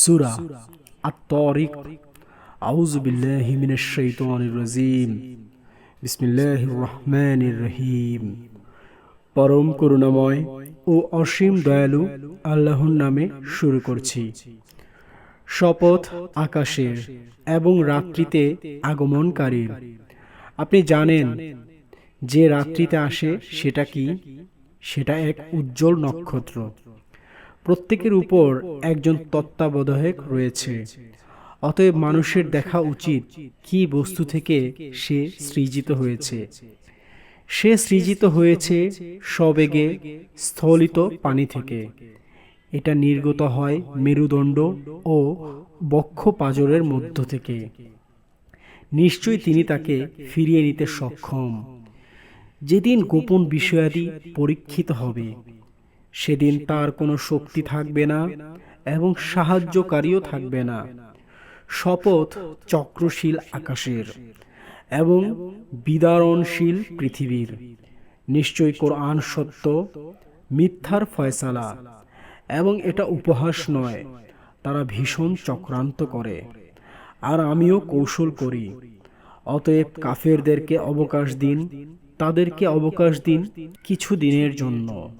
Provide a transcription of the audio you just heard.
সুরা আত-তারিক আউযু বিল্লাহি মিনাশ শাইতানির রাজিম। বিসমিল্লাহির রহমানির রহিম। পরম করুণাময় ও অসীম দয়ালু আল্লাহর নামে শুরু করছি। শপথ আকাশের এবং রাত্রিতে আগমনকারীর। আপনি জানেন, যে রাত্রিতে আসে সেটা কি? সেটা এক উজ্জ্বল নক্ষত্র। প্রত্যেকের উপর একজন তত্ত্বাবধায়ক রয়েছে। অতএব মানুষের দেখা উচিত কি বস্তু থেকে সে সৃজিত হয়েছে। সে সৃজিত হয়েছে সবেগে স্থলিত পানি থেকে। এটা নির্গত হয় মেরুদণ্ড ও বক্ষ পাজরের মধ্য থেকে। নিশ্চয়ই তিনি তাকে ফিরিয়ে নিতে সক্ষম। যেদিন গোপন বিষয়াদি পরীক্ষিত হবে। সেদিন তার কোনো শক্তি থাকবে না এবং সাহায্যকারীও থাকবে না। শপথ চক্রশীল আকাশের এবং বিদারণশীল পৃথিবীর। নিশ্চয়ই কোরআন সত্য, মিথ্যার ফয়সালা এবং এটা উপহাস নয়, তারা ভীষণ চক্রান্ত করে। আর আমিও কৌশল করি। অতএব কাফেরদেরকে অবকাশ দিন, তাদেরকে অবকাশ দিন কিছু দিনের জন্য।